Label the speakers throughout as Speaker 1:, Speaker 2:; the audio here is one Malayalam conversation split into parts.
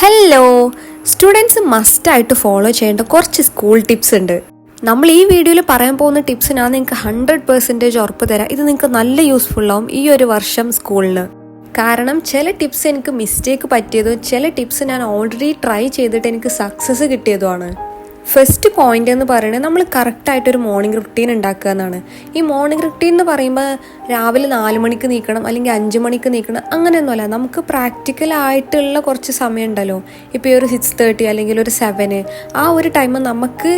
Speaker 1: ഹലോ സ്റ്റുഡൻസ് മസ്റ്റായിട്ട് ഫോളോ ചെയ്യേണ്ട കുറച്ച് സ്കൂൾ ടിപ്സ് ഉണ്ട്. നമ്മൾ ഈ വീഡിയോയിൽ പറയാൻ പോകുന്ന ടിപ്സ് ഞാൻ നിങ്ങൾക്ക് ഹൺഡ്രഡ് പെർസെന്റേജ് ഉറപ്പ് തരാം ഇത് നിങ്ങൾക്ക് നല്ല യൂസ്ഫുൾ ആവും ഈ ഒരു വർഷം സ്കൂളിന് കാരണം ചില ടിപ്സ് എനിക്ക് മിസ്റ്റേക്ക് പറ്റിയതും ചില ടിപ്സ് ഞാൻ ഓൾറെഡി ട്രൈ ചെയ്തിട്ട് എനിക്ക് സക്സസ് കിട്ടിയതുമാണ്. ഫസ്റ്റ് പോയിന്റ് എന്ന് പറയുന്നത് നമ്മൾ കറക്റ്റായിട്ട് ഒരു മോർണിംഗ് റുട്ടീൻ ഉണ്ടാക്കുക എന്നാണ്. ഈ മോർണിംഗ് റുട്ടീൻ എന്ന് പറയുമ്പോൾ രാവിലെ നാല് മണിക്ക് നീക്കണം അല്ലെങ്കിൽ അഞ്ച് മണിക്ക് നീക്കണം അങ്ങനെയൊന്നുമല്ല. നമുക്ക് പ്രാക്ടിക്കൽ ആയിട്ടുള്ള കുറച്ച് സമയം ഉണ്ടല്ലോ. ഇപ്പോൾ ഈ ഒരു സിക്സ് തേർട്ടി അല്ലെങ്കിൽ ഒരു സെവന് ആ ഒരു ടൈം നമുക്ക്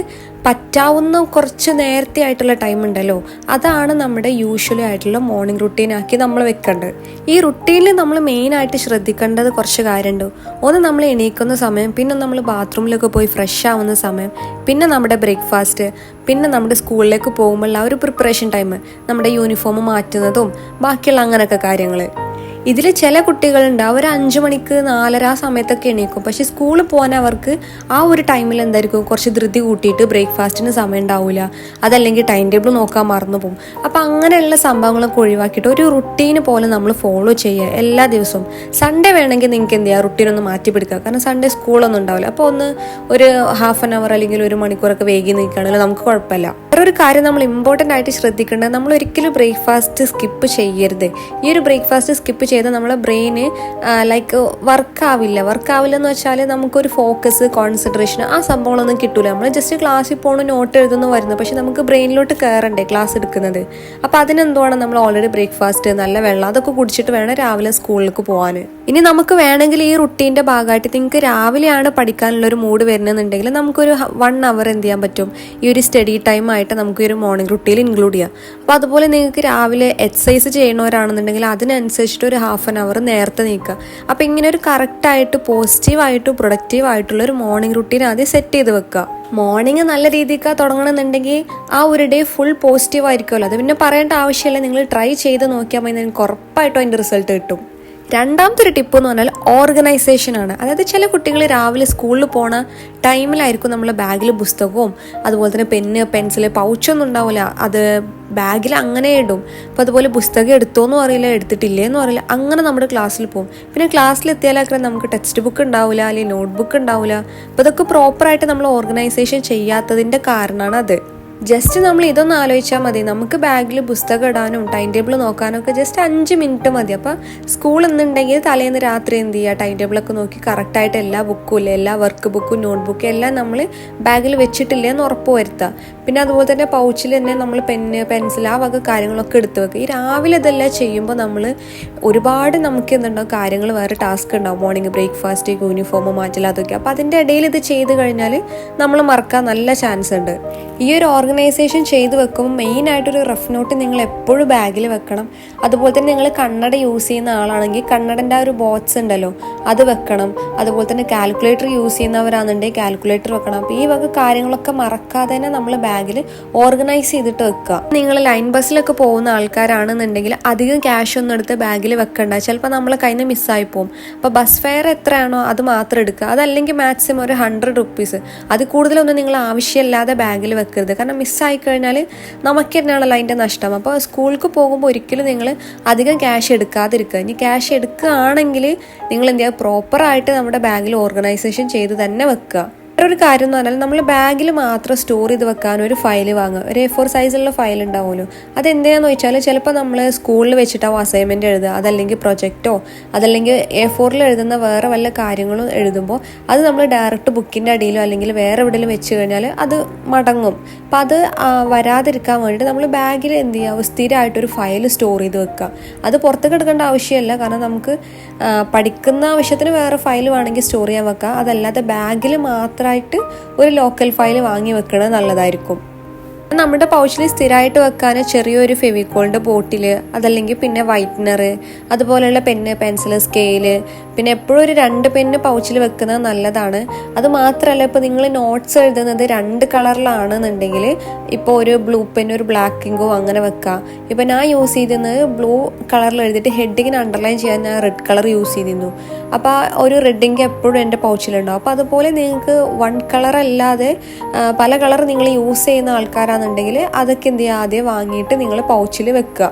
Speaker 1: പറ്റാവുന്ന കുറച്ച് നേരത്തെ ആയിട്ടുള്ള ടൈം ഉണ്ടല്ലോ. അതാണ് നമ്മുടെ യൂഷ്വലി ആയിട്ടുള്ള മോർണിംഗ് റുട്ടീൻ ആക്കി നമ്മൾ വെക്കേണ്ടത്. ഈ റുട്ടീനിൽ നമ്മൾ മെയിൻ ആയിട്ട് ശ്രദ്ധിക്കേണ്ടത് കുറച്ച് കാര്യമുണ്ട് ഒന്ന് നമ്മൾ എണീക്കുന്ന സമയം പിന്നെ നമ്മൾ ബാത്റൂമിലൊക്കെ പോയി ഫ്രഷ് ആവുന്ന സമയം പിന്നെ നമ്മുടെ ബ്രേക്ക്ഫാസ്റ്റ് പിന്നെ നമ്മുടെ സ്കൂളിലേക്ക് പോകുമ്പോൾ ആ ഒരു പ്രിപ്പറേഷൻ ടൈം നമ്മുടെ യൂണിഫോം മാറ്റുന്നതും ബാക്കിയുള്ള അങ്ങനെയൊക്കെ കാര്യങ്ങൾ ഇതിൽ ചില കുട്ടികളുണ്ട് അവർ അഞ്ചു മണിക്ക് നാലര ആ സമയത്തൊക്കെ എണീക്കും. പക്ഷേ സ്കൂളിൽ പോകാൻ അവർക്ക് ആ ഒരു ടൈമിൽ എന്തായിരിക്കും? കുറച്ച് ധൃതി കൂട്ടിയിട്ട് ബ്രേക്ക്ഫാസ്റ്റിന് സമയം ഉണ്ടാവില്ല അതല്ലെങ്കിൽ ടൈം ടേബിൾ നോക്കാൻ മറന്നു പോകും. അപ്പം അങ്ങനെയുള്ള സംഭവങ്ങളൊക്കെ ഒഴിവാക്കിയിട്ട് ഒരു റുട്ടീന് പോലെ നമ്മൾ ഫോളോ ചെയ്യുക എല്ലാ ദിവസവും. സൺഡേ വേണമെങ്കിൽ നിങ്ങൾക്ക് എന്ത് ചെയ്യുക റുട്ടീൻ ഒന്ന് മാറ്റി പിടിക്കുക. കാരണം സൺഡേ സ്കൂളൊന്നും ഉണ്ടാവില്ല. അപ്പോൾ ഒന്ന് ഒരു ഹാഫ് ആൻ അവർ അല്ലെങ്കിൽ ഒരു മണിക്കൂറൊക്കെ വൈകി നിൽക്കുകയാണെങ്കിൽ നമുക്ക് കുഴപ്പമില്ല. വേറൊരു കാര്യം നമ്മൾ ഇമ്പോർട്ടന്റ് ആയിട്ട് ശ്രദ്ധിക്കേണ്ടത് നമ്മൾ ഒരിക്കലും ബ്രേക്ക്ഫാസ്റ്റ് സ്കിപ്പ് ചെയ്യരുത്. ഈ ഒരു ബ്രേക്ക്ഫാസ്റ്റ് സ്കിപ്പ് ചെയ്താൽ നമ്മളെ ബ്രെയിന് ലൈക്ക് വർക്കാവില്ല ആവില്ല വർക്ക് ആവില്ല എന്ന് വെച്ചാൽ നമുക്കൊരു ഫോക്കസ് കോൺസെൻട്രേഷൻ ആ സംഭവങ്ങളൊന്നും കിട്ടില്ല നമ്മൾ ജസ്റ്റ് ക്ലാസ്സിൽ പോകണം നോട്ട് എഴുതുന്നു വരുന്നു. പക്ഷെ നമുക്ക് ബ്രെയിനിലോട്ട് കയറണ്ടേ ക്ലാസ് എടുക്കുന്നത്? അപ്പോൾ അതിനെന്തുവാണ് നമ്മൾ ഓൾറെഡി ബ്രേക്ക്ഫാസ്റ്റ് നല്ല വെള്ളം അതൊക്കെ കുടിച്ചിട്ട് വേണം രാവിലെ സ്കൂളിലേക്ക് പോകാൻ ഇനി നമുക്ക് വേണമെങ്കിൽ ഈ റുട്ടീന്റെ ഭാഗമായിട്ട് നിങ്ങൾക്ക് രാവിലെയാണ് പഠിക്കാനുള്ള ഒരു മൂഡ് വരുന്നതെന്നുണ്ടെങ്കിൽ നമുക്കൊരു വൺ അവർ എന്ത് ചെയ്യാൻ പറ്റും? ഈ ഒരു സ്റ്റഡി ടൈം ആയിട്ട് നമുക്ക് ഈ ഒരു മോർണിംഗ് റുട്ടീൻ ഇൻക്ലൂഡ് ചെയ്യാം. അപ്പോൾ അതുപോലെ നിങ്ങൾക്ക് രാവിലെ എക്സസൈസ് ചെയ്യണവരാണെന്നുണ്ടെങ്കിൽ അതിനനുസരിച്ചിട്ട് ഒരു ഹാഫ് ആൻ അവർ നേരത്തെ നീക്കുക. അപ്പോൾ ഇങ്ങനെ ഒരു കറക്റ്റായിട്ട് പോസിറ്റീവായിട്ടും പ്രൊഡക്റ്റീവായിട്ടുള്ള ഒരു മോർണിംഗ് റുട്ടീൻ ആദ്യം സെറ്റ് ചെയ്ത് വെക്കുക. മോർണിംഗ് നല്ല രീതിക്ക് തുടങ്ങണമെന്നുണ്ടെങ്കിൽ ആ ഒരു ഡേ ഫുൾ പോസിറ്റീവ് ആയിരിക്കുമല്ലോ. അത് പിന്നെ പറയേണ്ട ആവശ്യമില്ല. നിങ്ങൾ ട്രൈ ചെയ്ത് നോക്കിയാൽ മതി. നിങ്ങൾക്ക് ഉറപ്പായിട്ടും അതിന്റെ റിസൾട്ട് കിട്ടും. രണ്ടാമത്തെ ഒരു ടിപ്പ് എന്ന് പറഞ്ഞാൽ ഓർഗനൈസേഷൻ ആണ്. അതായത് ചില കുട്ടികൾ രാവിലെ സ്കൂളിൽ പോണ ടൈമിലായിരിക്കും നമ്മൾ ബാഗിൽ പുസ്തകവും അതുപോലെ തന്നെ പെന്ന് പെൻസിൽ പൗച്ചൊന്നും ഉണ്ടാവില്ല അത് ബാഗിൽ അങ്ങനെ ഇടും. അപ്പോൾ അതുപോലെ പുസ്തകം എടുത്തോന്നും അറിയില്ല എടുത്തിട്ടില്ലേന്നും അറിയില്ല. അങ്ങനെ നമ്മുടെ ക്ലാസ്സിൽ പോകും പിന്നെ ക്ലാസ്സിൽ എത്തിയാലൊക്കെ നമുക്ക് ടെക്സ്റ്റ് ബുക്ക് ഉണ്ടാവില്ല അല്ലെങ്കിൽ നോട്ട് ബുക്ക് ഉണ്ടാവില്ല അപ്പോൾ ഇതൊക്കെ പ്രോപ്പറായിട്ട് നമ്മൾ ഓർഗനൈസേഷൻ ചെയ്യാത്തതിന്റെ കാരണമാണ് അത് ജസ്റ്റ് നമ്മൾ ഇതൊന്ന് ആലോചിച്ചാൽ മതി. നമുക്ക് ബാഗിൽ പുസ്തകം ഇടാനും ടൈം ടേബിൾ നോക്കാനും ഒക്കെ ജസ്റ്റ് അഞ്ച് മിനിറ്റ് മതി. അപ്പോൾ സ്കൂൾ എന്നുണ്ടെങ്കിൽ തലേന്ന് രാത്രി എന്ത് ചെയ്യുക ടൈം ടേബിളൊക്കെ നോക്കി കറക്റ്റായിട്ട് എല്ലാ ബുക്കും ഇല്ല? എല്ലാ വർക്ക് ബുക്കും നോട്ട് ബുക്കും എല്ലാം നമ്മൾ ബാഗിൽ വെച്ചിട്ടില്ല എന്ന് ഉറപ്പ് വരുത്തുക പിന്നെ അതുപോലെ തന്നെ പൗച്ചിൽ തന്നെ നമ്മൾ പെന്ന് പെൻസിൽ ആ വക കാര്യങ്ങളൊക്കെ എടുത്ത് വെക്കുക ഈ രാവിലെ ഇതെല്ലാം ചെയ്യുമ്പോൾ നമ്മൾ ഒരുപാട് നമുക്ക് എന്തുണ്ടാവും കാര്യങ്ങൾ വേറെ ടാസ്ക് ഉണ്ടാവും. മോർണിംഗ് ബ്രേക്ക്ഫാസ്റ്റ് യൂണിഫോം മാറ്റൽ അതൊക്കെ. അപ്പോൾ അതിന്റെ ഇടയിൽ ഇത് ചെയ്ത് കഴിഞ്ഞാൽ നമ്മൾ മറക്കാൻ നല്ല ചാൻസ് ഉണ്ട്. ഈ ഒരു ഓർഗനൈസേഷൻ ചെയ്ത് വെക്കുമ്പോൾ മെയിനായിട്ടൊരു റഫ് നോട്ട് നിങ്ങൾ എപ്പോഴും ബാഗിൽ വെക്കണം. അതുപോലെ തന്നെ നിങ്ങൾ കണ്ണട യൂസ് ചെയ്യുന്ന ആളാണെങ്കിൽ കണ്ണടന്റെ ആ ഒരു ബോക്സ് ഉണ്ടല്ലോ അത് വെക്കണം. അതുപോലെ തന്നെ കാൽക്കുലേറ്റർ യൂസ് ചെയ്യുന്നവരാണെന്നുണ്ടെങ്കിൽ കാൽക്കുലേറ്റർ വെക്കണം. അപ്പോൾ ഈ വക കാര്യങ്ങളൊക്കെ മറക്കാതെ തന്നെ നമ്മൾ ബാഗിൽ ഓർഗനൈസ് ചെയ്തിട്ട് വെക്കുക. നിങ്ങൾ ലൈൻ ബസ്സിലൊക്കെ പോകുന്ന ആൾക്കാരാണെന്നുണ്ടെങ്കിൽ അധികം ക്യാഷ് ഒന്നും എടുത്ത് ബാഗിൽ വെക്കണ്ട. ചിലപ്പോൾ നമ്മളെ കയ്യിൽ മിസ്സായി പോകും അപ്പോൾ ബസ് ഫെയർ എത്രയാണോ അത് മാത്രം എടുക്കുക. അതല്ലെങ്കിൽ മാക്സിമം ഒരു ഹൺഡ്രഡ് റുപ്പീസ് അത് കൂടുതലൊന്നും നിങ്ങൾ ആവശ്യമില്ലാതെ ബാഗിൽ വെക്കരുത്. കാരണം മിസ്സായി കഴിഞ്ഞാൽ നമുക്ക് തന്നെയാണല്ലോ അതിന്റെ നഷ്ടം? അപ്പോൾ സ്കൂൾക്ക് പോകുമ്പോൾ ഒരിക്കലും നിങ്ങൾ അധികം ക്യാഷ് എടുക്കാതിരിക്കുക. ഇനി ക്യാഷ് എടുക്കുകയാണെങ്കിൽ നിങ്ങൾ എന്ത് ചെയ്യുക? പ്രോപ്പറായിട്ട് നമ്മുടെ ബാങ്കിൽ ഓർഗനൈസേഷൻ ചെയ്ത് തന്നെ വെക്കുക. വേറൊരു കാര്യം എന്ന് പറഞ്ഞാൽ നമ്മൾ ബാഗിൽ മാത്രം സ്റ്റോർ ചെയ്ത് വെക്കാൻ ഒരു ഫയൽ വാങ്ങുക. ഒരു എ ഫോർ സൈസിലുള്ള ഫയൽ ഉണ്ടാവുമല്ലോ. അത് എന്തിനാന്ന് വെച്ചാൽ ചിലപ്പോൾ നമ്മൾ സ്കൂളിൽ വെച്ചിട്ടാവും അസൈൻമെന്റ് എഴുതുക. അതല്ലെങ്കിൽ പ്രൊജക്റ്റോ അതല്ലെങ്കിൽ എ ഫോറിൽ എഴുതുന്ന വേറെ വല്ല കാര്യങ്ങളും എഴുതുമ്പോൾ അത് നമ്മൾ ഡയറക്റ്റ് ബുക്കിന്റെ അടിയിലോ അല്ലെങ്കിൽ വേറെ എവിടെയെങ്കിലും വെച്ച് കഴിഞ്ഞാൽ അത് മടങ്ങും. അപ്പം അത് വരാതിരിക്കാൻ വേണ്ടിയിട്ട് നമ്മൾ ബാഗിൽ എന്ത് ചെയ്യുക സ്ഥിരമായിട്ടൊരു ഫയൽ സ്റ്റോർ ചെയ്ത് വെക്കുക. അത് പുറത്തേക്ക് എടുക്കേണ്ട ആവശ്യമില്ല. കാരണം നമുക്ക് പഠിക്കുന്ന ആവശ്യത്തിന് വേറെ ഫയൽ വേണമെങ്കിൽ സ്റ്റോർ ചെയ്യാൻ വെക്കുക. അതല്ലാതെ ബാഗിൽ മാത്രമായിട്ട് ഒരു ലോക്കൽ ഫയൽ വാങ്ങി വെക്കുന്നത് നല്ലതായിരിക്കും. നമ്മുടെ പൗച്ചിൽ സ്ഥിരമായിട്ട് വെക്കാൻ ചെറിയൊരു ഫെവിക്കോളിന്റെ ബോട്ടിൽ അതല്ലെങ്കിൽ പിന്നെ വൈറ്റ്നർ അതുപോലെയുള്ള പെന്ന് പെൻസിൽ സ്കെയിൽ പിന്നെ എപ്പോഴും ഒരു രണ്ട് പെന്ന് പൗച്ചിൽ വെക്കുന്നത് നല്ലതാണ്. അത് മാത്രമല്ല ഇപ്പോൾ നിങ്ങൾ നോട്ട്സ് എഴുതുന്നത് രണ്ട് കളറിലാണെന്നുണ്ടെങ്കിൽ ഇപ്പോൾ ഒരു ബ്ലൂ പെൻ ഒരു ബ്ലാക്കിങ്കോ അങ്ങനെ വെക്കുക ഇപ്പോൾ ഞാൻ യൂസ് ചെയ്തിരുന്നത് ബ്ലൂ കളറിൽ എഴുതിയിട്ട് ഹെഡിങ്ങിന് അണ്ടർലൈൻ ചെയ്യാൻ ഞാൻ റെഡ് കളർ യൂസ് ചെയ്തിരുന്നു. അപ്പോൾ ഒരു റെഡ് ഇങ്ക് എപ്പോഴും എന്റെ പൗച്ചിലുണ്ടാവും അപ്പോൾ അതുപോലെ നിങ്ങൾക്ക് വൺ കളർ അല്ലാതെ പല കളർ നിങ്ങൾ യൂസ് ചെയ്യുന്ന ആൾക്കാരാണെന്നുണ്ടെങ്കിൽ അതൊക്കെ എന്ത് ചെയ്യുക? ആദ്യം വാങ്ങിയിട്ട് നിങ്ങൾ പൗച്ചിൽ വെക്കുക.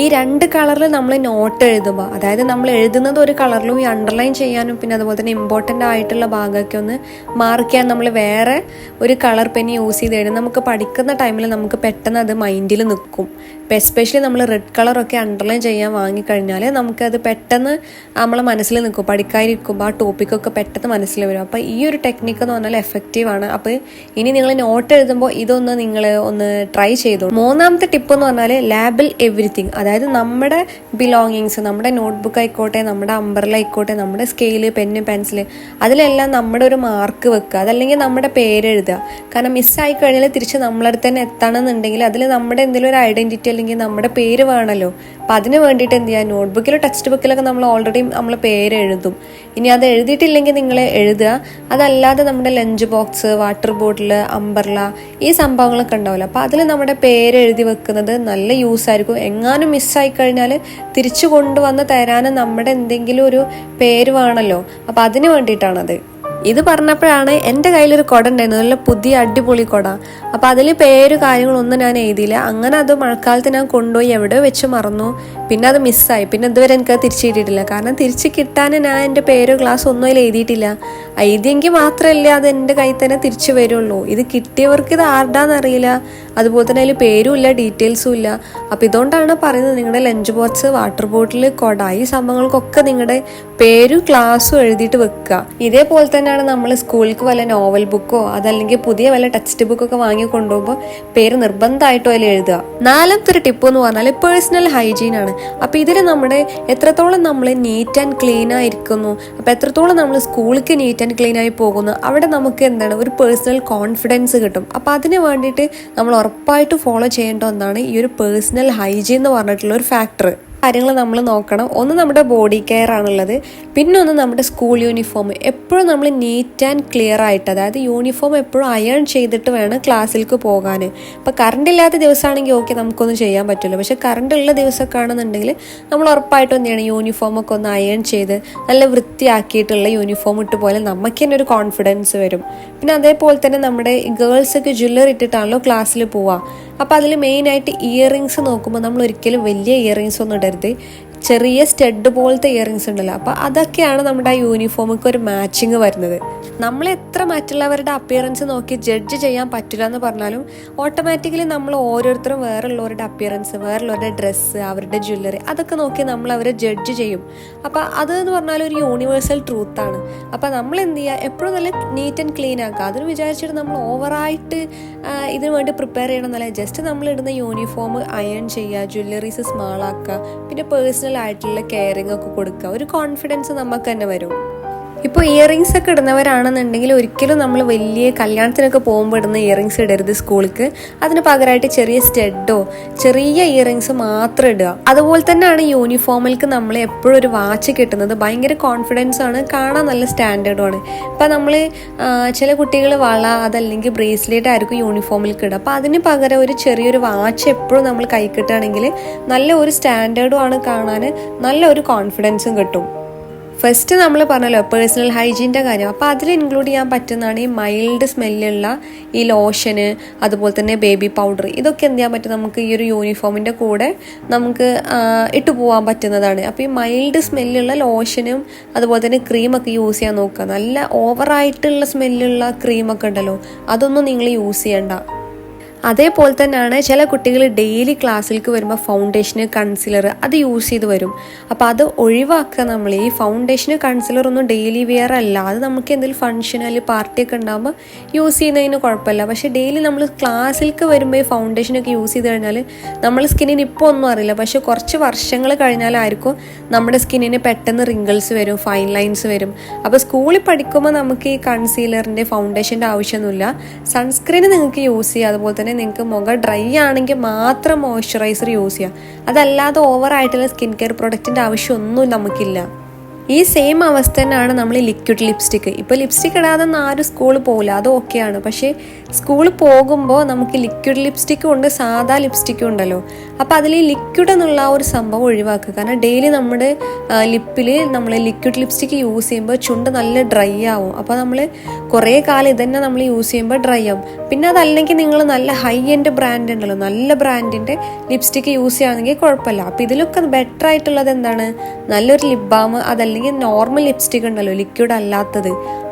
Speaker 1: ഈ രണ്ട് കളറിൽ നമ്മൾ നോട്ട് എഴുതുമ്പോൾ അതായത് നമ്മൾ എഴുതുന്നത് ഒരു കളറിലും ഈ അണ്ടർലൈൻ ചെയ്യാനും പിന്നെ അതുപോലെ തന്നെ ഇമ്പോർട്ടന്റ് ആയിട്ടുള്ള ഭാഗമൊക്കെ ഒന്ന് മാർക്ക് ചെയ്യാൻ നമ്മൾ വേറെ ഒരു കളർ പെൻ യൂസ് ചെയ്ത് കഴിഞ്ഞാൽ നമുക്ക് പഠിക്കുന്ന ടൈമിൽ നമുക്ക് പെട്ടെന്ന് അത് മൈൻഡിൽ നിൽക്കും. ഇപ്പം എസ്പെഷ്യലി നമ്മൾ റെഡ് കളറൊക്കെ അണ്ടർലൈൻ ചെയ്യാൻ വാങ്ങിക്കഴിഞ്ഞാൽ നമുക്കത് പെട്ടെന്ന് നമ്മളെ മനസ്സിൽ നിൽക്കും. പഠിക്കാതിരിക്കുമ്പോൾ ആ ടോപ്പിക്കൊക്കെ പെട്ടെന്ന് മനസ്സിൽ വരും. അപ്പോൾ ഈ ഒരു ടെക്നിക്ക് എന്ന് പറഞ്ഞാൽ എഫക്റ്റീവാണ് അപ്പോൾ ഇനി നിങ്ങൾ നോട്ട് എഴുതുമ്പോൾ ഇതൊന്ന് നിങ്ങൾ ഒന്ന് ട്രൈ ചെയ്തു. മൂന്നാമത്തെ ടിപ്പ് എന്ന് പറഞ്ഞാൽ ലാബിൽ എവറിത്തിങ് അതായത് നമ്മുടെ ബിലോങ്ങിങ്സ് നമ്മുടെ നോട്ട്ബുക്ക് ആയിക്കോട്ടെ നമ്മുടെ അമ്പർല ആയിക്കോട്ടെ നമ്മുടെ സ്കെയിൽ പെന്ന് പെൻസിൽ അതിലെല്ലാം നമ്മുടെ ഒരു മാർക്ക് വെക്കുക. അതല്ലെങ്കിൽ നമ്മുടെ പേര് എഴുതുക. കാരണം മിസ്സായി കഴിഞ്ഞാൽ തിരിച്ച് നമ്മളടുത്ത് തന്നെ എത്തണമെന്നുണ്ടെങ്കിൽ അതിൽ നമ്മുടെ എന്തെങ്കിലും ഒരു ഐഡന്റിറ്റി അല്ലെങ്കിൽ നമ്മുടെ പേര് വേണമല്ലോ അപ്പം അതിന് വേണ്ടിയിട്ട് എന്ത് ചെയ്യുക നോട്ട്ബുക്കിലോ ടെക്സ്റ്റ് ബുക്കിലൊക്കെ നമ്മൾ ഓൾറെഡി നമ്മൾ പേര് എഴുതും. ഇനി അത് എഴുതിയിട്ടില്ലെങ്കിൽ നിങ്ങൾ എഴുതുക. അതല്ലാതെ നമ്മുടെ lunch box water bottle umbrella ഈ സംഭവങ്ങളൊക്കെ ഉണ്ടാവില്ല. അപ്പോൾ അതിൽ നമ്മുടെ പേര് എഴുതി വെക്കുന്നത് നല്ല യൂസ് ആയിരിക്കും. എങ്ങാനും മിസ്സായി കഴിഞ്ഞാൽ തിരിച്ചു കൊണ്ടുവന്ന് തരാനും നമ്മുടെ എന്തെങ്കിലും ഒരു പേര് വേണമല്ലോ അപ്പം അതിന് വേണ്ടിയിട്ടാണത്. ഇത് പറഞ്ഞപ്പോഴാണ് എന്റെ കയ്യിലൊരു കുട ഉണ്ടായിരുന്നു നല്ല പുതിയ അടിപൊളി കുട. അപ്പോൾ അതിൽ പേര് കാര്യങ്ങളൊന്നും ഞാൻ എഴുതിയില്ല. അങ്ങനെ അത് മഴക്കാലത്ത് ഞാൻ കൊണ്ടുപോയി എവിടെ വെച്ച് മറന്നു. പിന്നെ അത് മിസ്സായി. പിന്നെ ഇതുവരെ എനിക്കത് തിരിച്ചു കിട്ടിയിട്ടില്ല. കാരണം തിരിച്ച് കിട്ടാൻ ഞാൻ എന്റെ പേരോ ക്ലാസ് ഒന്നും അതിൽ എഴുതിയിട്ടില്ല. എഴുതിയെങ്കിൽ മാത്രമല്ലേ അത് എന്റെ കയ്യിൽ തന്നെ തിരിച്ചു വരുള്ളൂ. ഇത് കിട്ടിയവർക്ക് ഇത് ആരുടാന്ന് അറിയില്ല അതുപോലെ തന്നെ അതിൽ പേരും ഇല്ല ഡീറ്റെയിൽസും ഇല്ല അപ്പോൾ ഇതുകൊണ്ടാണ് പറയുന്നത് നിങ്ങളുടെ ലഞ്ച് ബോക്സ് വാട്ടർ ബോട്ടിൽ കൊട ഈ സംഭവങ്ങൾക്കൊക്കെ നിങ്ങളുടെ പേരും ക്ലാസ്സും എഴുതിയിട്ട് വെക്കുക. ഇതേപോലെ തന്നെയാണ് നമ്മൾ സ്കൂളിലേക്ക് വല്ല നോവൽ ബുക്കോ അതല്ലെങ്കിൽ പുതിയ വല്ല ടെക്സ്റ്റ് ബുക്കൊക്കെ വാങ്ങി കൊണ്ടുപോകുമ്പോൾ പേര് നിർബന്ധമായിട്ടും അതിൽ എഴുതുക. നാലാമത്തെ ഒരു ടിപ്പ് എന്ന് പറഞ്ഞാൽ പേഴ്സണൽ ഹൈജീൻ ആണ്. അപ്പോൾ ഇതിൽ നമ്മുടെ എത്രത്തോളം നമ്മൾ നീറ്റ് ആൻഡ് ക്ലീൻ ആയിരിക്കുന്നു അപ്പോൾ എത്രത്തോളം നമ്മൾ സ്കൂളിലേക്ക് നീറ്റ് ആൻഡ് ക്ലീൻ ആയി പോകുന്നു അവിടെ നമുക്ക് എന്താണ് ഒരു പേഴ്സണൽ കോൺഫിഡൻസ് കിട്ടും. അപ്പോൾ അതിന് വേണ്ടിയിട്ട് നമ്മൾ ഉറപ്പായിട്ട് ഫോളോ ചെയ്യേണ്ട ഒന്നാണ് ഈ ഒരു പേഴ്സണൽ ഹൈജീൻ എന്ന് പറഞ്ഞിട്ടുള്ള ഒരു ഫാക്ടർ കാര്യങ്ങൾ നമ്മൾ നോക്കണം. ഒന്ന് നമ്മുടെ ബോഡി കെയർ ആണുള്ളത്. പിന്നെ ഒന്ന് നമ്മുടെ സ്കൂൾ യൂണിഫോം എപ്പോഴും നമ്മൾ നീറ്റ് ആൻഡ് ക്ലിയർ ആയിട്ട് അതായത് യൂണിഫോം എപ്പോഴും അയൺ ചെയ്തിട്ട് വേണം ക്ലാസ്സിലേക്ക് പോകാൻ ഇപ്പോൾ കറണ്ട് ഇല്ലാത്ത ദിവസമാണെങ്കിൽ ഓക്കെ നമുക്കൊന്നും ചെയ്യാൻ പറ്റില്ല. പക്ഷേ കറണ്ട് ഉള്ള ദിവസമൊക്കെ ആണെന്നുണ്ടെങ്കിൽ നമ്മൾ ഉറപ്പായിട്ടും എന്ത് ചെയ്യണം? യൂണിഫോം ഒക്കെ ഒന്ന് അയൺ ചെയ്ത് നല്ല വൃത്തിയാക്കിയിട്ടുള്ള യൂണിഫോം ഇട്ട് പോലെ നമുക്ക് തന്നെ ഒരു കോൺഫിഡൻസ് വരും. പിന്നെ അതേപോലെ തന്നെ നമ്മുടെ ഗേൾസൊക്കെ ജ്വല്ലറി ഇട്ടിട്ടാണല്ലോ ക്ലാസ്സിൽ പോവുക. അപ്പോൾ അതിൽ മെയിനായിട്ട് ഇയറിങ്സ് നോക്കുമ്പോൾ നമ്മൾ ഒരിക്കലും വലിയ ഇയറിങ്സ് ഒന്നും ഇടരുത്. വെറുതെ ചെറിയ സ്റ്റഡ് പോലത്തെ ഇയറിങ്സ് ഉണ്ടല്ലോ. അപ്പോൾ അതൊക്കെയാണ് നമ്മുടെ ആ യൂണിഫോമൊക്കെ ഒരു മാച്ചിങ് വരുന്നത്. നമ്മൾ എത്ര മറ്റുള്ളവരുടെ അപ്പിയറൻസ് നോക്കി ജഡ്ജ് ചെയ്യാൻ പറ്റില്ല എന്ന് പറഞ്ഞാലും ഓട്ടോമാറ്റിക്കലി നമ്മൾ ഓരോരുത്തരും വേറുള്ളവരുടെ അപ്പിയറൻസ് വേറുള്ളവരുടെ ഡ്രസ്സ് അവരുടെ ജ്വല്ലറി അതൊക്കെ നോക്കി നമ്മൾ അവരെ ജഡ്ജ് ചെയ്യും. അപ്പോൾ എന്ന് പറഞ്ഞാൽ ഒരു യൂണിവേഴ്സൽ ട്രൂത്താണ് അപ്പോൾ നമ്മൾ എന്ത് ചെയ്യുക എപ്പോഴും നല്ല നീറ്റ് ആൻഡ് ക്ലീൻ ആക്കുക. അതിന് വിചാരിച്ചിട്ട് നമ്മൾ ഓവറായിട്ട് ഇതിനു വേണ്ടി പ്രിപ്പയർ ചെയ്യണം എന്നല്ല. ജസ്റ്റ് നമ്മൾ ഇടുന്ന യൂണിഫോം അയൺ ചെയ്യുക ജ്വല്ലറീസ് സ്മാൾ ആക്കുക. പിന്നെ പേഴ്സണൽ ആയിട്ടുള്ള കെയറിങ് ഒക്കെ കൊടുക്കുക. ഒരു കോൺഫിഡൻസ് നമുക്ക് തന്നെ വരും. ഇപ്പോൾ ഇയറിങ്സ് ഒക്കെ ഇടുന്നവരാണെന്നുണ്ടെങ്കിൽ ഒരിക്കലും നമ്മൾ വലിയ കല്യാണത്തിനൊക്കെ പോകുമ്പോൾ ഇടുന്ന ഇയറിങ്സ് ഇടരുത് സ്കൂൾക്ക് അതിന് പകരമായിട്ട് ചെറിയ സ്റ്റെഡോ ചെറിയ ഇയറിങ്സ് മാത്രം ഇടുക. അതുപോലെ തന്നെയാണ് യൂണിഫോമിൽക്ക് നമ്മൾ എപ്പോഴും ഒരു വാച്ച് കിട്ടുന്നത്. ഭയങ്കര കോൺഫിഡൻസ് ആണ്. കാണാൻ നല്ല സ്റ്റാൻഡേർഡുമാണ് ഇപ്പം നമ്മൾ ചില കുട്ടികൾ വള അതല്ലെങ്കിൽ ബ്രേസ്ലെറ്റ് ആയിരിക്കും യൂണിഫോമിൽക്ക് ഇടുക. അപ്പോൾ അതിന് പകരം ഒരു ചെറിയൊരു വാച്ച് എപ്പോഴും നമ്മൾ കൈ കിട്ടുകയാണെങ്കിൽ നല്ല ഒരു സ്റ്റാൻഡേർഡും ആണ് കാണാൻ നല്ല ഒരു കോൺഫിഡൻസും കിട്ടും. ഫസ്റ്റ് നമ്മൾ പറഞ്ഞല്ലോ പേഴ്സണൽ ഹൈജീന്റെ കാര്യം. അപ്പോൾ അതിൽ ഇൻക്ലൂഡ് ചെയ്യാൻ പറ്റുന്നതാണ് ഈ മൈൽഡ് സ്മെല്ലുള്ള ഈ ലോഷന് അതുപോലെ തന്നെ ബേബി പൗഡർ ഇതൊക്കെ എന്ത് ചെയ്യാൻ പറ്റും? നമുക്ക് ഈ ഒരു യൂണിഫോമിന്റെ കൂടെ നമുക്ക് ഇട്ട് പോകാൻ പറ്റുന്നതാണ്. അപ്പോൾ ഈ മൈൽഡ് സ്മെല്ലുള്ള ലോഷനും അതുപോലെ തന്നെ ക്രീമൊക്കെ യൂസ് ചെയ്യാൻ നോക്കുക. നല്ല ഓവറായിട്ടുള്ള സ്മെല്ലുള്ള ക്രീമൊക്കെ ഉണ്ടല്ലോ അതൊന്നും നിങ്ങൾ യൂസ് ചെയ്യണ്ട. അതേപോലെ തന്നെയാണ് ചില കുട്ടികൾ ഡെയിലി ക്ലാസ്സിലേക്ക് വരുമ്പോൾ ഫൗണ്ടേഷന് കൺസിലർ അത് യൂസ് ചെയ്ത് വരും. അപ്പോൾ അത് ഒഴിവാക്കുക നമ്മൾ. ഈ ഫൗണ്ടേഷന് കൺസിലർ ഒന്നും ഡെയിലി വെയർ അല്ല. അത് നമുക്ക് എന്തെങ്കിലും ഫംഗ്ഷൻ അല്ലെങ്കിൽ പാർട്ടിയൊക്കെ ഉണ്ടാകുമ്പോൾ യൂസ് ചെയ്യുന്നതിന് കുഴപ്പമില്ല. പക്ഷേ ഡെയിലി നമ്മൾ ക്ലാസ്സിലേക്ക് വരുമ്പോൾ ഈ ഫൗണ്ടേഷനൊക്കെ യൂസ് ചെയ്ത് കഴിഞ്ഞാൽ നമ്മൾ സ്കിന്നിന് ഇപ്പോൾ ഒന്നും അറിയില്ല. പക്ഷേ കുറച്ച് വർഷങ്ങൾ കഴിഞ്ഞാലായിരിക്കും നമ്മുടെ സ്കിന്നിന് പെട്ടെന്ന് റിങ്കിൾസ് വരും ഫൈൻ ലൈൻസ് വരും. അപ്പോൾ സ്കൂളിൽ പഠിക്കുമ്പോൾ നമുക്ക് ഈ കൺസീലറിന്റെ ഫൗണ്ടേഷന്റെ ആവശ്യമൊന്നുമില്ല. സൺസ്ക്രീൻ നിങ്ങൾക്ക് യൂസ് ചെയ്യുക അതുപോലെ തന്നെ നിങ്ങൾക്ക് മുഖം ഡ്രൈ ആണെങ്കിൽ മാത്രം മോയ്സ്ചറൈസർ യൂസ് ചെയ്യുക അതല്ലാതെ ഓവർ ആയിട്ടുള്ള സ്കിൻ കെയർ പ്രൊഡക്റ്റിന്റെ ആവശ്യമൊന്നും നമുക്കില്ല. ഈ സെയിം അവസ്ഥ തന്നെയാണ് നമ്മൾ ലിക്വിഡ് ലിപ്സ്റ്റിക്ക് ഇപ്പോൾ ലിപ്സ്റ്റിക് ഇടാതെ ആരും സ്കൂളിൽ പോകില്ല അത് ഓക്കെയാണ് പക്ഷേ സ്കൂളിൽ പോകുമ്പോൾ നമുക്ക് ലിക്വിഡ് ലിപ്സ്റ്റിക്കും ഉണ്ട് സാധാ ലിപ്സ്റ്റിക്കും ഉണ്ടല്ലോ. അപ്പോൾ അതിൽ ലിക്വിഡ് എന്നുള്ള ആ ഒരു സംഭവം ഒഴിവാക്കുക. കാരണം ഡെയിലി നമ്മുടെ ലിപ്പിൽ നമ്മൾ ലിക്വിഡ് ലിപ്സ്റ്റിക്ക് യൂസ് ചെയ്യുമ്പോൾ ചുണ്ട് നല്ല ഡ്രൈ ആവും. അപ്പോൾ നമ്മൾ കുറേ കാലം ഇതന്നെ നമ്മൾ യൂസ് ചെയ്യുമ്പോൾ ഡ്രൈ ആവും. പിന്നെ അതല്ലെങ്കിൽ നിങ്ങൾ നല്ല ഹൈ എൻഡ് ബ്രാൻഡ് ഉണ്ടല്ലോ നല്ല ബ്രാൻഡിന്റെ ലിപ്സ്റ്റിക്ക് യൂസ് ചെയ്യുകയാണെങ്കിൽ കുഴപ്പമില്ല. അപ്പോൾ ഇതിലൊക്കെ ബെറ്റർ ആയിട്ടുള്ളത് എന്താണ്? നല്ലൊരു ലിപ് ബാം അതല്ലെങ്കിൽ നോർമൽ ലിപ്സ്റ്റിക് ഉണ്ടല്ലോ ലിക്വിഡ് അല്ലാത്തത്.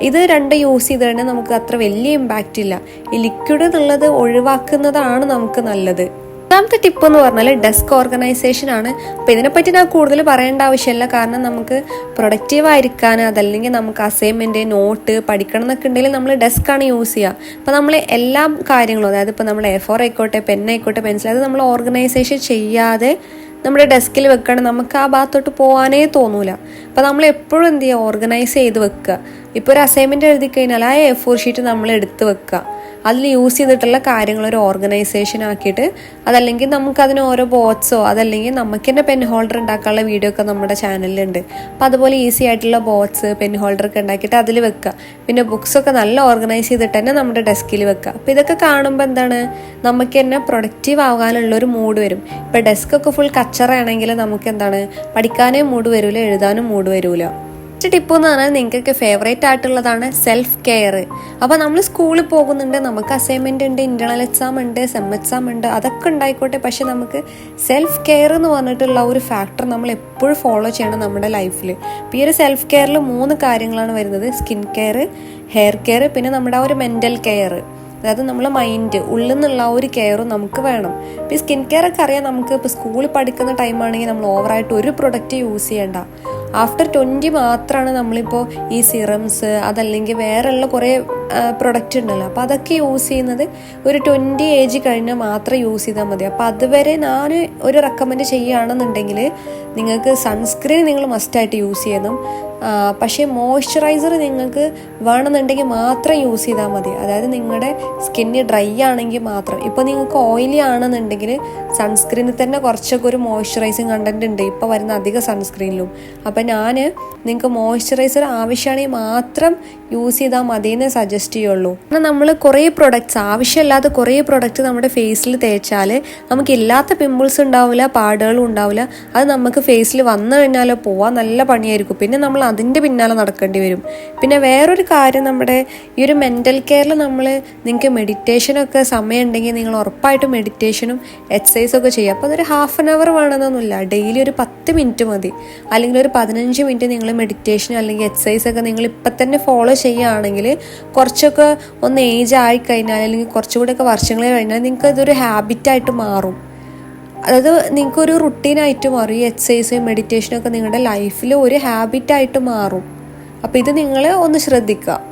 Speaker 1: ഇത് രണ്ട് യൂസ് ചെയ്ത് തന്നെ നമുക്ക് അത്ര വലിയ ഇമ്പാക്റ്റ് ഇല്ല. ഈ ലിക്വിഡ് എന്നുള്ളത് ഒഴിവാക്കുന്നതാണ് നമുക്ക് നല്ലത്. രണ്ടാമത്തെ ടിപ്പ് എന്ന് പറഞ്ഞാൽ ഡെസ്ക് ഓർഗനൈസേഷൻ ആണ്. അപ്പോൾ ഇതിനെപ്പറ്റി ഞാൻ കൂടുതൽ പറയേണ്ട ആവശ്യമില്ല. കാരണം നമുക്ക് പ്രൊഡക്റ്റീവ് ആയിരിക്കാൻ അതല്ലെങ്കിൽ നമുക്ക് അസൈൻമെന്റ് നോട്ട് പഠിക്കണം എന്നൊക്കെ ഉണ്ടെങ്കിൽ നമ്മൾ ഡെസ്ക് ആണ് യൂസ് ചെയ്യുക. അപ്പോൾ നമ്മൾ എല്ലാ കാര്യങ്ങളും അതായത് ഇപ്പോൾ നമ്മൾ എ ഫോർ ആയിക്കോട്ടെ പെൻ ആയിക്കോട്ടെ പെൻസിൽ അത് നമ്മൾ ഓർഗനൈസേഷൻ ചെയ്യാതെ നമ്മുടെ ഡെസ്കിൽ വെക്കണം നമുക്ക് ആ ഭാഗത്തോട്ട് പോകാനേ തോന്നൂല. അപ്പോൾ നമ്മൾ എപ്പോഴും എന്ത് ചെയ്യുക? ഓർഗനൈസ് ചെയ്ത് വെക്കുക. ഇപ്പോൾ ഒരു അസൈൻമെന്റ് എഴുതി കഴിഞ്ഞാൽ ആ എ ഫോർ ഷീറ്റ് നമ്മൾ എടുത്ത് വെക്കുക. അതിൽ യൂസ് ചെയ്തിട്ടുള്ള കാര്യങ്ങൾ ഒരു ഓർഗനൈസേഷൻ ആക്കിയിട്ട് അതല്ലെങ്കിൽ നമുക്ക് അതിന് ഓരോ ബോട്ട്സോ അതല്ലെങ്കിൽ നമുക്ക് തന്നെ പെൻ ഹോൾഡർ ഉണ്ടാക്കാനുള്ള വീഡിയോ ഒക്കെ നമ്മുടെ ചാനലിലുണ്ട് അപ്പോൾ അതുപോലെ ഈസി ആയിട്ടുള്ള ബോട്ട്സ് പെൻ ഹോൾഡർ ഒക്കെ ഉണ്ടാക്കിയിട്ട് അതിൽ വെക്കുക പിന്നെ ബുക്സ് ഒക്കെ നല്ല ഓർഗനൈസ് ചെയ്തിട്ട് തന്നെ നമ്മുടെ ഡെസ്കിൽ വെക്കുക അപ്പോൾ ഇതൊക്കെ കാണുമ്പോൾ എന്താണ്? നമുക്ക് തന്നെ പ്രൊഡക്റ്റീവ് ആകാനുള്ള ഒരു മൂഡ് വരും. ഇപ്പോൾ ഡെസ്ക് ഒക്കെ ഫുൾ കച്ചറയാണെങ്കിൽ നമുക്ക് എന്താണ് പഠിക്കാനേ മൂഡ് വരൂല എഴുതാനും മൂഡ് വരില്ല നെക്സ്റ്റ് ടിപ്പ് എന്ന് പറഞ്ഞാൽ നിങ്ങൾക്കൊക്കെ ഫേവറേറ്റ് ആയിട്ടുള്ളതാണ് സെൽഫ് കെയർ അപ്പോൾ നമ്മൾ സ്കൂളിൽ പോകുന്നുണ്ട് നമുക്ക് അസൈൻമെന്റ് ഉണ്ട് ഇന്റേണൽ എക്സാം ഉണ്ട് സെം എക്സാം ഉണ്ട് അതൊക്കെ ഉണ്ടായിക്കോട്ടെ. പക്ഷെ നമുക്ക് സെൽഫ് കെയർ എന്ന് പറഞ്ഞിട്ടുള്ള ഒരു ഫാക്ടർ നമ്മൾ എപ്പോഴും ഫോളോ ചെയ്യണം നമ്മുടെ ലൈഫിൽ ഇപ്പോൾ ഈ ഒരു സെൽഫ് കെയറിൽ മൂന്ന് കാര്യങ്ങളാണ് വരുന്നത്. സ്കിൻ കെയർ ഹെയർ കെയർ പിന്നെ നമ്മുടെ ആ ഒരു മെന്റൽ കെയർ അതായത് നമ്മളെ മൈൻഡ് ഉള്ളിൽ നിന്നുള്ള ആ ഒരു കെയറും നമുക്ക് വേണം. ഇപ്പോൾ ഈ സ്കിൻ കെയർ ഒക്കെ അറിയാം നമുക്ക് ഇപ്പോൾ സ്കൂളിൽ പഠിക്കുന്ന ടൈമാണെങ്കിൽ നമ്മൾ ഓവറായിട്ട് ഒരു പ്രൊഡക്റ്റ് യൂസ് ചെയ്യേണ്ട. ആഫ്റ്റർ ട്വന്റി മാത്രമാണ് നമ്മളിപ്പോൾ ഈ സിറംസ് അതല്ലെങ്കിൽ വേറെയുള്ള കുറേ പ്രൊഡക്റ്റ് ഉണ്ടല്ലോ. അപ്പോൾ അതൊക്കെ യൂസ് ചെയ്യുന്നത് ഒരു ട്വന്റി ഏജ് കഴിഞ്ഞാൽ മാത്രം യൂസ് ചെയ്താൽ മതി. അപ്പോൾ അതുവരെ ഞാൻ ഒരു റെക്കമെൻഡ് ചെയ്യുകയാണെന്നുണ്ടെങ്കിൽ നിങ്ങൾക്ക് സൺസ്ക്രീൻ നിങ്ങൾ മസ്റ്റായിട്ട് യൂസ് ചെയ്യണം. പക്ഷേ മോയ്സ്ചറൈസർ നിങ്ങൾക്ക് വേണമെന്നുണ്ടെങ്കിൽ മാത്രം യൂസ് ചെയ്താൽ മതി. അതായത് നിങ്ങളുടെ സ്കിന്ന് ഡ്രൈ ആണെങ്കിൽ മാത്രം. ഇപ്പോൾ നിങ്ങൾക്ക് ഓയിലി ആണെന്നുണ്ടെങ്കിൽ സൺസ്ക്രീനിൽ തന്നെ കുറച്ചൊക്കെ ഒരു മോയ്സ്ചറൈസിങ് കണ്ടന്റ് ഉണ്ട്. ഇപ്പോൾ വരുന്ന അധിക സൺസ്ക്രീനിലും അപ്പം ഞാൻ നിങ്ങൾക്ക് മോയ്സ്ചറൈസർ ആവശ്യമാണെങ്കിൽ മാത്രം യൂസ് ചെയ്താൽ മതി എന്ന് സജസ്റ്റ് ചെയ്യുള്ളൂ. കാരണം നമ്മൾ കുറേ പ്രൊഡക്ട്സ് ആവശ്യമില്ലാത്ത കുറേ പ്രൊഡക്റ്റ് നമ്മുടെ ഫേസിൽ തേച്ചാൽ നമുക്ക് ഇല്ലാത്ത പിമ്പിൾസ് ഉണ്ടാവില്ല പാടുകളും ഉണ്ടാവില്ല. അത് നമുക്ക് ഫേസിൽ വന്നു കഴിഞ്ഞാലോ പോവാൻ നല്ല പണിയായിരിക്കും. പിന്നെ നമ്മൾ അതിന്റെ പിന്നാലെ നടക്കേണ്ടി വരും. പിന്നെ വേറൊരു കാര്യം നമ്മുടെ ഈ ഒരു മെന്റൽ കെയറിൽ നമ്മൾ നിങ്ങൾക്ക് മെഡിറ്റേഷനൊക്കെ സമയം ഉണ്ടെങ്കിൽ നിങ്ങൾ ഉറപ്പായിട്ടും മെഡിറ്റേഷനും എക്സസൈസും ഒക്കെ ചെയ്യുക. അപ്പോൾ അതൊരു ഹാഫ് ആൻ അവർ വേണമെന്നൊന്നുമില്ല ഡെയിലി ഒരു പത്ത് മിനിറ്റ് മതി. അല്ലെങ്കിൽ ഒരു പതിനഞ്ച് മിനിറ്റ് നിങ്ങൾ മെഡിറ്റേഷൻ അല്ലെങ്കിൽ എക്സസൈസ് ഒക്കെ നിങ്ങൾ ഇപ്പം തന്നെ ഫോളോ ചെയ്യുകയാണെങ്കിൽ കുറച്ചൊക്കെ ഒന്ന് ഏജ് ആയി കഴിഞ്ഞാൽ അല്ലെങ്കിൽ കുറച്ചുകൂടെയൊക്കെ വർഷങ്ങളെ കഴിഞ്ഞാൽ നിങ്ങൾക്ക് ഇതൊരു ഹാബിറ്റായിട്ട് മാറും. അതായത് നിങ്ങൾക്കൊരു റുട്ടീനായിട്ട് മാറും. ഈ എക്സസൈസ് മെഡിറ്റേഷനൊക്കെ നിങ്ങളുടെ ലൈഫിൽ ഒരു ഹാബിറ്റായിട്ട് മാറും. അപ്പോൾ ഇത് നിങ്ങൾ ഒന്ന് ശ്രദ്ധിക്കുക.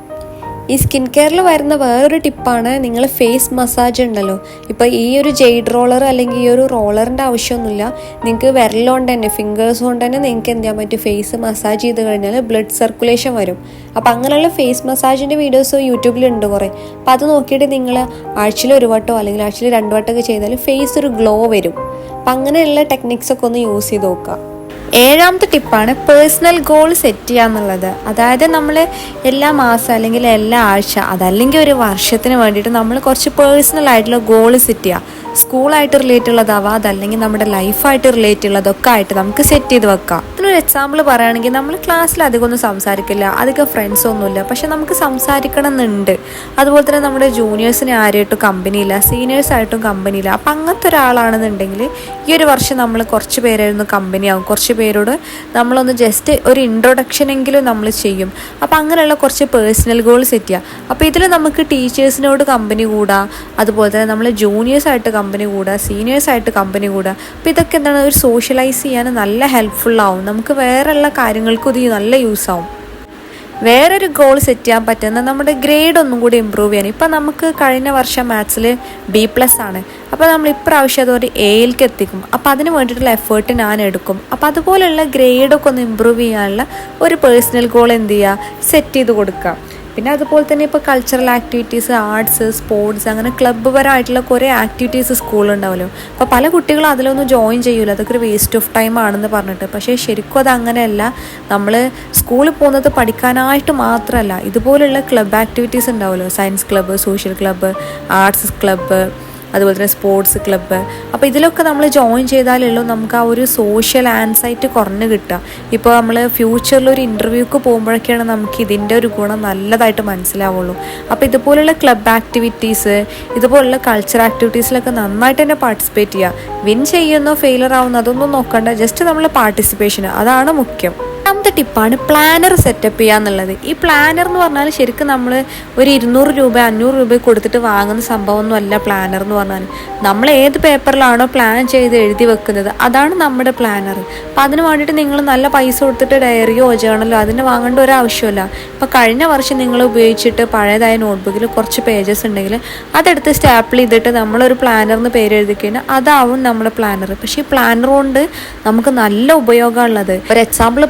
Speaker 1: ഈ സ്കിൻ കെയറിൽ വരുന്ന വേറൊരു ടിപ്പാണ് നിങ്ങൾ ഫേസ് മസാജ് ഉണ്ടല്ലോ. ഇപ്പോൾ ഈ ഒരു ജെയ്ഡ് റോളർ അല്ലെങ്കിൽ ഈ ഒരു റോളറിന്റെ ആവശ്യമൊന്നുമില്ല. നിങ്ങൾക്ക് വിരലുകൊണ്ട് തന്നെ ഫിംഗേഴ്സ് കൊണ്ട് തന്നെ നിങ്ങൾക്ക് എന്ത് ചെയ്യാൻ പറ്റും? ഫേസ് മസാജ് ചെയ്ത് കഴിഞ്ഞാൽ ബ്ലഡ് സർക്കുലേഷൻ വരും. അപ്പോൾ അങ്ങനെയുള്ള ഫേസ് മസാജിന്റെ വീഡിയോസ് യൂട്യൂബിലുണ്ട് കുറേ. അപ്പോൾ അത് നോക്കിയിട്ട് നിങ്ങൾ ആഴ്ചയിൽ ഒരു വട്ടോ അല്ലെങ്കിൽ ആഴ്ചയിൽ രണ്ട് വട്ടമൊക്കെ ചെയ്താൽ ഫേസ് ഒരു ഗ്ലോ വരും. അപ്പം അങ്ങനെയുള്ള ടെക്നിക്സൊക്കെ ഒന്ന് യൂസ് ചെയ്ത് നോക്കുക. ഏഴാമത്തെ ടിപ്പാണ് പേഴ്സണൽ ഗോൾ സെറ്റ് ചെയ്യുക എന്നുള്ളത്. അതായത് നമ്മൾ എല്ലാ മാസം അല്ലെങ്കിൽ എല്ലാ ആഴ്ച അതല്ലെങ്കിൽ ഒരു വർഷത്തിന് വേണ്ടിയിട്ട് നമ്മൾ കുറച്ച് പേഴ്സണൽ ആയിട്ടുള്ള ഗോൾ സെറ്റ് ചെയ്യുക. സ്കൂളായിട്ട് റിലേറ്റ് ഉള്ളതാവാം അതല്ലെങ്കിൽ നമ്മുടെ ലൈഫായിട്ട് റിലേറ്റ് ഉള്ളതൊക്കെ ആയിട്ട് നമുക്ക് സെറ്റ് ചെയ്ത് വെക്കാം. അതിനൊരു എക്സാമ്പിൾ പറയുകയാണെങ്കിൽ നമ്മൾ ക്ലാസ്സിൽ അധികം ഒന്നും സംസാരിക്കില്ല അധികം ഫ്രണ്ട്സ് ഒന്നുമില്ല. പക്ഷെ നമുക്ക് സംസാരിക്കണം എന്നുണ്ട്. അതുപോലെ തന്നെ നമ്മുടെ ജൂനിയേഴ്സിനെ ആരുമായിട്ടും കമ്പനിയില്ല സീനിയേഴ്സായിട്ടും കമ്പനിയില്ല അപ്പം അങ്ങനത്തെ ഒരാളാണെന്നുണ്ടെങ്കിൽ ഈ ഒരു വർഷം നമ്മൾ കുറച്ച് പേരായിരുന്നു കമ്പനിയാവും കുറച്ച് പേരോട് നമ്മളൊന്ന് ജസ്റ്റ് ഒരു ഇൻട്രൊഡക്ഷനെങ്കിലും നമ്മൾ ചെയ്യും. അപ്പോൾ അങ്ങനെയുള്ള കുറച്ച് പേഴ്സണൽ ഗോൾ സെറ്റ് ചെയ്യുക അപ്പോൾ ഇതിൽ നമുക്ക് ടീച്ചേഴ്സിനോട് കമ്പനി കൂടാം അതുപോലെ തന്നെ നമ്മൾ ജൂനിയേഴ്സായിട്ട് കമ്പനി കൂടുക സീനിയേഴ്സായിട്ട് കമ്പനി കൂടുക അപ്പോൾ ഇതൊക്കെ എന്താണ് ഒരു സോഷ്യലൈസ് ചെയ്യാൻ നല്ല ഹെൽപ്ഫുള്ളാവും നമുക്ക് വേറെയുള്ള കാര്യങ്ങൾക്കും ഇത് നല്ല യൂസ് ആവും. വേറൊരു ഗോൾ സെറ്റ് ചെയ്യാൻ പറ്റുന്ന നമ്മുടെ ഗ്രേഡ് ഒന്നും കൂടി ഇമ്പ്രൂവ് ചെയ്യാൻ. ഇപ്പം നമുക്ക് കഴിഞ്ഞ വർഷം മാത്സിൽ ബി പ്ലസ് ആണ്. അപ്പോൾ നമ്മൾ ഇപ്രാവശ്യം അതൊരു എയിലേക്ക് എത്തിക്കും. അപ്പോൾ അതിന് വേണ്ടിയിട്ടുള്ള എഫേർട്ട് ഞാൻ എടുക്കും. അപ്പോൾ അതുപോലെയുള്ള ഗ്രേഡൊക്കെ ഒന്ന് ഇമ്പ്രൂവ് ചെയ്യാനുള്ള ഒരു പേഴ്സണൽ ഗോൾ എന്ത് ചെയ്യുക? സെറ്റ് ചെയ്ത് കൊടുക്കുക. പിന്നെ അതുപോലെ തന്നെ ഇപ്പോൾ കൾച്ചറൽ ആക്ടിവിറ്റീസ് ആർട്സ് സ്പോർട്സ് അങ്ങനെ ക്ലബ്ബ് പരമായിട്ടുള്ള കുറേ ആക്ടിവിറ്റീസ് സ്കൂളുണ്ടാവുമല്ലോ അപ്പോൾ പല കുട്ടികളും അതിലൊന്നും ജോയിൻ ചെയ്യൂല. അതൊക്കെ ഒരു വേസ്റ്റ് ഓഫ് ടൈം ആണെന്ന് പറഞ്ഞിട്ട്. പക്ഷേ ശരിക്കും അത് അങ്ങനെയല്ല. നമ്മൾ സ്കൂളിൽ പോകുന്നത് പഠിക്കാനായിട്ട് മാത്രമല്ല ഇതുപോലുള്ള ക്ലബ്ബ് ആക്ടിവിറ്റീസ് ഉണ്ടാവുമല്ലോ science club social club arts club അതുപോലെ തന്നെ സ്പോർട്സ് ക്ലബ്ബ് അപ്പോൾ ഇതിലൊക്കെ നമ്മൾ ജോയിൻ ചെയ്താലുള്ളൂ നമുക്ക് ആ ഒരു സോഷ്യൽ ആൻസൈറ്റ് കുറഞ്ഞ് കിട്ടുക. ഇപ്പോൾ നമ്മൾ ഫ്യൂച്ചറിൽ ഒരു ഇന്റർവ്യൂക്ക് പോകുമ്പോഴൊക്കെയാണ് നമുക്ക് ഇതിന്റെ ഒരു ഗുണം നല്ലതായിട്ട് മനസ്സിലാവുള്ളൂ. അപ്പോൾ ഇതുപോലുള്ള ക്ലബ്ബ് ആക്ടിവിറ്റീസ് ഇതുപോലുള്ള കൾച്ചർ ആക്ടിവിറ്റീസിലൊക്കെ നന്നായിട്ട് തന്നെ പാർട്ടിസിപ്പേറ്റ് ചെയ്യുക. വിൻ ചെയ്യുന്നോ ഫെയിലർ ആവുന്നോ അതൊന്നും നോക്കണ്ട. ജസ്റ്റ് നമ്മൾ പാർട്ടിസിപ്പേഷൻ അതാണ് മുഖ്യം. രണ്ടാമത്തെ ടിപ്പാണ് പ്ലാനർ സെറ്റപ്പ് ചെയ്യുക എന്നുള്ളത് ഈ പ്ലാനർ എന്ന് പറഞ്ഞാൽ ശരിക്കും നമ്മൾ ഒരു ഇരുന്നൂറ് രൂപ അഞ്ഞൂറ് രൂപ കൊടുത്തിട്ട് വാങ്ങുന്ന സംഭവമൊന്നുമല്ല പ്ലാനർ എന്ന് പറഞ്ഞാൽ നമ്മൾ ഏത് പേപ്പറിലാണോ പ്ലാൻ ചെയ്ത് എഴുതി വെക്കുന്നത് അതാണ് നമ്മുടെ പ്ലാനർ. അപ്പം അതിന് വേണ്ടിയിട്ട് നിങ്ങൾ നല്ല പൈസ കൊടുത്തിട്ട് ഡയറിയോ ജേണലോ അതിന് വാങ്ങേണ്ട ഒരു ആവശ്യമില്ല ഇപ്പം കഴിഞ്ഞ വർഷം നിങ്ങൾ ഉപയോഗിച്ചിട്ട് പഴയതായ നോട്ട്ബുക്കിൽ കുറച്ച് പേജസ് ഉണ്ടെങ്കിൽ അതെടുത്ത് സ്റ്റാപ്പിൾ ചെയ്തിട്ട് നമ്മളൊരു പ്ലാനറിന് പേര് എഴുതി കഴിഞ്ഞാൽ അതാവും നമ്മുടെ പ്ലാനർ പക്ഷേ ഈ പ്ലാനർ കൊണ്ട് നമുക്ക് നല്ല ഉപയോഗമുള്ളത് ഒരു എക്സാമ്പിൾ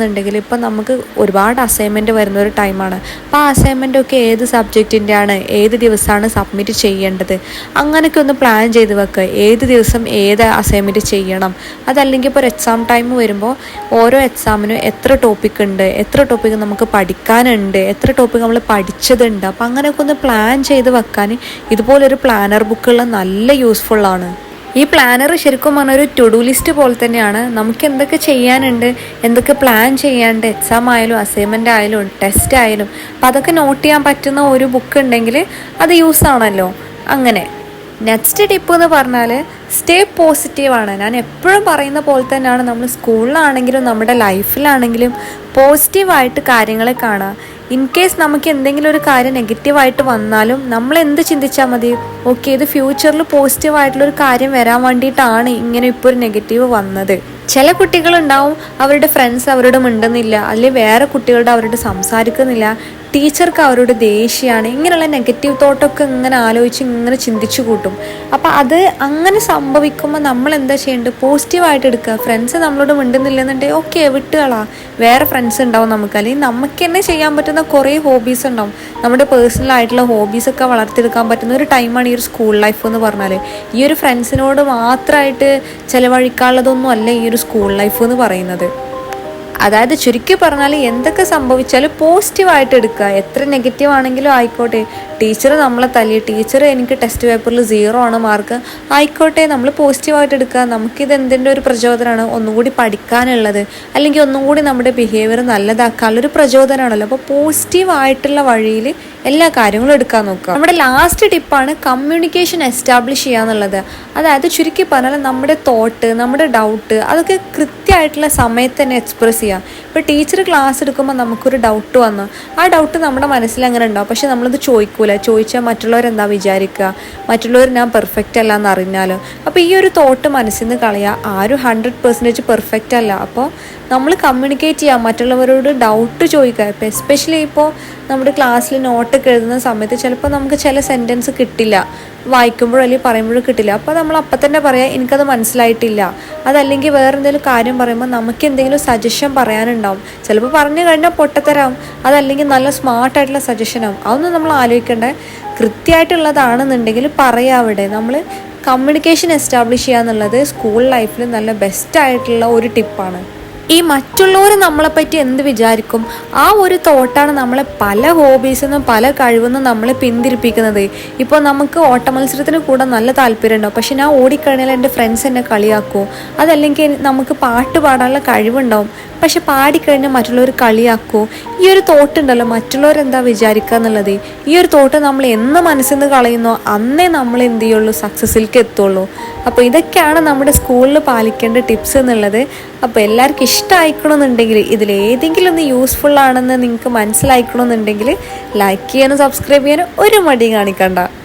Speaker 1: പറയുകയാണെന്നുണ്ടെങ്കിൽ ഇപ്പം നമുക്ക് ഒരുപാട് അസൈൻമെന്റ് വരുന്ന ഒരു ടൈമാണ് അപ്പോൾ ആ അസൈൻമെന്റൊക്കെ ഏത് സബ്ജക്റ്റിന്റെ ആണ് ഏത് ദിവസമാണ് സബ്മിറ്റ് ചെയ്യേണ്ടത്? അങ്ങനെയൊക്കെ ഒന്ന് പ്ലാൻ ചെയ്ത് വെക്കുക ഏത് ദിവസം ഏത് അസൈൻമെന്റ് ചെയ്യണം? അതല്ലെങ്കിൽ ഇപ്പോൾ ഒരു എക്സാം ടൈം വരുമ്പോൾ ഓരോ എക്സാമിനും എത്ര ടോപ്പിക് ഉണ്ട് എത്ര ടോപ്പിക് നമുക്ക് പഠിക്കാനുണ്ട് എത്ര ടോപ്പിക് നമ്മൾ പഠിച്ചതുണ്ട്. അപ്പോൾ അങ്ങനെയൊക്കെ ഒന്ന് പ്ലാൻ ചെയ്ത് വെക്കാൻ ഇതുപോലൊരു പ്ലാനർ ബുക്കുള്ള നല്ല യൂസ്ഫുള്ളാണ് ഈ പ്ലാനർ ശരിക്കും പറഞ്ഞ ഒരു ടു ഡു ലിസ്റ്റ് പോലെ തന്നെയാണ്. നമുക്ക് എന്തൊക്കെ ചെയ്യാനുണ്ട് എന്തൊക്കെ പ്ലാൻ ചെയ്യാണ്ട് എക്സാം ആയാലും അസൈൻമെന്റ് ആയാലും ടെസ്റ്റ് ആയാലും. അപ്പം അതൊക്കെ നോട്ട് ചെയ്യാൻ പറ്റുന്ന ഒരു ബുക്ക് ഉണ്ടെങ്കിൽ അത് യൂസ് ആണല്ലോ. അങ്ങനെ. നെക്സ്റ്റ് ടിപ്പ് എന്ന് പറഞ്ഞാൽ സ്റ്റേ പോസിറ്റീവാണ് ഞാൻ എപ്പോഴും പറയുന്ന പോലെ തന്നെയാണ്. നമ്മൾ സ്കൂളിലാണെങ്കിലും നമ്മുടെ ലൈഫിലാണെങ്കിലും പോസിറ്റീവായിട്ട് കാര്യങ്ങളെ കാണുക. ഇൻ കേസ് നമുക്ക് എന്തെങ്കിലും ഒരു കാര്യം നെഗറ്റീവായിട്ട് വന്നാലും നമ്മൾ എന്ത് ചിന്തിച്ചാൽ മതി? ഓക്കെ ഇത് ഫ്യൂച്ചറിൽ പോസിറ്റീവായിട്ടുള്ള ഒരു കാര്യം വരാൻ വേണ്ടിയിട്ടാണ് ഇങ്ങനെ ഇപ്പോൾ ഒരു നെഗറ്റീവ് വന്നത്. ചില കുട്ടികളുണ്ടാവും അവരുടെ ഫ്രണ്ട്സ് അവരോട് മിണ്ടുന്നില്ല. അല്ലെങ്കിൽ വേറെ കുട്ടികളുടെ അവരോട് സംസാരിക്കുന്നില്ല. ടീച്ചർക്ക് അവരോട് ദേഷ്യമാണ്. ഇങ്ങനെയുള്ള നെഗറ്റീവ് തോട്ടൊക്കെ ഇങ്ങനെ ആലോചിച്ച് ഇങ്ങനെ ചിന്തിച്ചു കൂട്ടും. അപ്പോൾ അത് അങ്ങനെ സംഭവിക്കുമ്പോൾ നമ്മൾ എന്താ ചെയ്യേണ്ടത്? പോസിറ്റീവായിട്ട് എടുക്കുക. ഫ്രണ്ട്സ് നമ്മളോട് മിണ്ടുന്നില്ലെന്നുണ്ടെങ്കിൽ ഓക്കെ വിട്ടുകളാ. വേറെ ഫ്രണ്ട്സ് ഉണ്ടാവും നമുക്ക്. അല്ലെങ്കിൽ നമുക്ക് തന്നെ ചെയ്യാൻ പറ്റുന്ന കുറേ ഹോബീസ് ഉണ്ടാവും. നമ്മുടെ പേഴ്സണൽ ആയിട്ടുള്ള ഹോബീസൊക്കെ വളർത്തിയെടുക്കാൻ പറ്റുന്ന ഒരു ടൈമാണ് ഈ ഒരു സ്കൂൾ ലൈഫ് എന്ന് പറഞ്ഞാൽ ഈ ഒരു ഫ്രണ്ട്സിനോട് മാത്രമായിട്ട് ചിലവഴിക്കാനുള്ളതൊന്നും അല്ല ഈ ഒരു സ്കൂൾ ലൈഫ് എന്ന് പറയുന്നത്. അതായത് ചുരുക്കി പറഞ്ഞാൽ എന്തൊക്കെ സംഭവിച്ചാലും പോസിറ്റീവായിട്ട് എടുക്കുക. എത്ര നെഗറ്റീവ് ആണെങ്കിലും ആയിക്കോട്ടെ. ടീച്ചർ നമ്മളെ തല്ലി. ടീച്ചർ എനിക്ക് ടെസ്റ്റ് പേപ്പറിൽ സീറോ ആണ് മാർക്ക്. ആയിക്കോട്ടെ നമ്മൾ പോസിറ്റീവായിട്ട് എടുക്കുക. നമുക്കിത് എന്തിന്റെ ഒരു പ്രചോദനമാണ്? ഒന്നുകൂടി പഠിക്കാനുള്ളത്. അല്ലെങ്കിൽ ഒന്നും കൂടി നമ്മുടെ ബിഹേവിയർ നല്ലതാക്കാനുള്ളൊരു പ്രചോദനമാണല്ലോ. അപ്പോൾ പോസിറ്റീവായിട്ടുള്ള വഴിയിൽ എല്ലാ കാര്യങ്ങളും എടുക്കാൻ നോക്കുക. നമ്മുടെ ലാസ്റ്റ് ടിപ്പാണ് കമ്മ്യൂണിക്കേഷൻ എസ്റ്റാബ്ലിഷ് ചെയ്യുക എന്നുള്ളത്. അതായത് ചുരുക്കി പറഞ്ഞാൽ നമ്മുടെ തോട്ട് നമ്മുടെ ഡൗട്ട് അതൊക്കെ കൃത്യമായിട്ടുള്ള സമയത്ത് തന്നെ എക്സ്പ്രസ് ചെയ്യുക. ഇപ്പോൾ ടീച്ചർ ക്ലാസ് എടുക്കുമ്പോൾ നമുക്കൊരു ഡൗട്ട് വന്നു. ആ ഡൗട്ട് നമ്മുടെ മനസ്സിൽ അങ്ങനെ ഉണ്ടാവും. പക്ഷെ നമ്മളത് ചോദിക്കൂല. ചോദിച്ചാൽ മറ്റുള്ളവരെന്താ വിചാരിക്കുക? മറ്റുള്ളവർ ഞാൻ പെർഫെക്റ്റ് അല്ല എന്ന് അറിഞ്ഞാലോ? അപ്പോൾ ഈ ഒരു തോട്ട് മനസ്സിൽ നിന്ന് കളയുക. ആരും ഹൺഡ്രഡ് പെർസെന്റേജ് പെർഫെക്റ്റ് അല്ല. അപ്പോൾ നമ്മൾ കമ്മ്യൂണിക്കേറ്റ് ചെയ്യാം മറ്റുള്ളവരോട് ഡൗട്ട് ചോദിക്കുക. ഇപ്പോൾ എസ്പെഷ്യലി ഇപ്പോൾ നമ്മുടെ ക്ലാസ്സിൽ നോട്ടൊക്കെ എഴുതുന്ന സമയത്ത് ചിലപ്പോൾ നമുക്ക് ചില സെന്റൻസ് കിട്ടില്ല. വായിക്കുമ്പോഴോ അല്ലെങ്കിൽ പറയുമ്പോഴോ കിട്ടില്ല. അപ്പോൾ നമ്മൾ അപ്പം തന്നെ പറയാം എനിക്കത് മനസ്സിലായിട്ടില്ല. അതല്ലെങ്കിൽ വേറെ എന്തെങ്കിലും കാര്യം പറയുമ്പോൾ നമുക്ക് എന്തെങ്കിലും സജഷൻ പറയാനുണ്ടാവും. ചിലപ്പോൾ പറഞ്ഞു കഴിഞ്ഞാൽ പൊട്ടത്തരാം അതല്ലെങ്കിൽ നല്ല സ്മാർട്ടായിട്ടുള്ള സജഷനാവും അതൊന്നും നമ്മൾ ആലോചിക്കേണ്ടേ. കൃത്യമായിട്ടുള്ളതാണെന്നുണ്ടെങ്കിൽ പറയാം അവിടെ. നമ്മൾ കമ്മ്യൂണിക്കേഷൻ എസ്റ്റാബ്ലിഷ് ചെയ്യുക എന്നുള്ളത് സ്കൂൾ ലൈഫിൽ നല്ല ബെസ്റ്റായിട്ടുള്ള ഒരു ടിപ്പാണ് ഈ മറ്റുള്ളവർ നമ്മളെപ്പറ്റി എന്ത് വിചാരിക്കും? ആ ഒരു തോട്ടാണ് നമ്മളെ പല ഹോബീസിൽ നിന്നും പല കഴിവെന്നും നമ്മളെ പിന്തിരിപ്പിക്കുന്നത്. ഇപ്പോൾ നമുക്ക് ഓട്ടമത്സരത്തിന് കൂടെ നല്ല താല്പര്യമുണ്ടോ? പക്ഷെ ഞാൻ ഓടിക്കഴിഞ്ഞാൽ എന്റെ ഫ്രണ്ട്സ് എന്നെ കളിയാക്കുമോ അതല്ലെങ്കിൽ നമുക്ക് പാട്ട് പാടാനുള്ള കഴിവുണ്ടാവും? പക്ഷെ പാടിക്കഴിഞ്ഞാൽ മറ്റുള്ളവർ കളിയാക്കൂ? ഈ ഒരു തോട്ടുണ്ടല്ലോ മറ്റുള്ളവർ എന്താ വിചാരിക്കുക എന്നുള്ളത്? ഈ ഒരു തോട്ട് നമ്മൾ എന്ന് മനസ്സിൽ നിന്ന് കളയുന്നോ അന്നേ നമ്മൾ എന്ത് ചെയ്യുള്ളൂ സക്സസ്സിലേക്ക് എത്തുള്ളൂ. അപ്പോൾ ഇതൊക്കെയാണ് നമ്മുടെ സ്കൂളിൽ പാലിക്കേണ്ട ടിപ്സ് എന്നുള്ളത്. അപ്പോൾ എല്ലാവർക്കും ഇഷ്ടമായിക്കണമെന്നുണ്ടെങ്കിൽ ഇതിൽ ഏതെങ്കിലും ഒന്ന് യൂസ്ഫുൾ ആണെന്ന് നിങ്ങൾക്ക് മനസ്സിലായിക്കണമെന്നുണ്ടെങ്കിൽ ലൈക്ക് ചെയ്യാനും സബ്സ്ക്രൈബ് ചെയ്യാനും ഒരു മടി കാണിക്കണ്ട.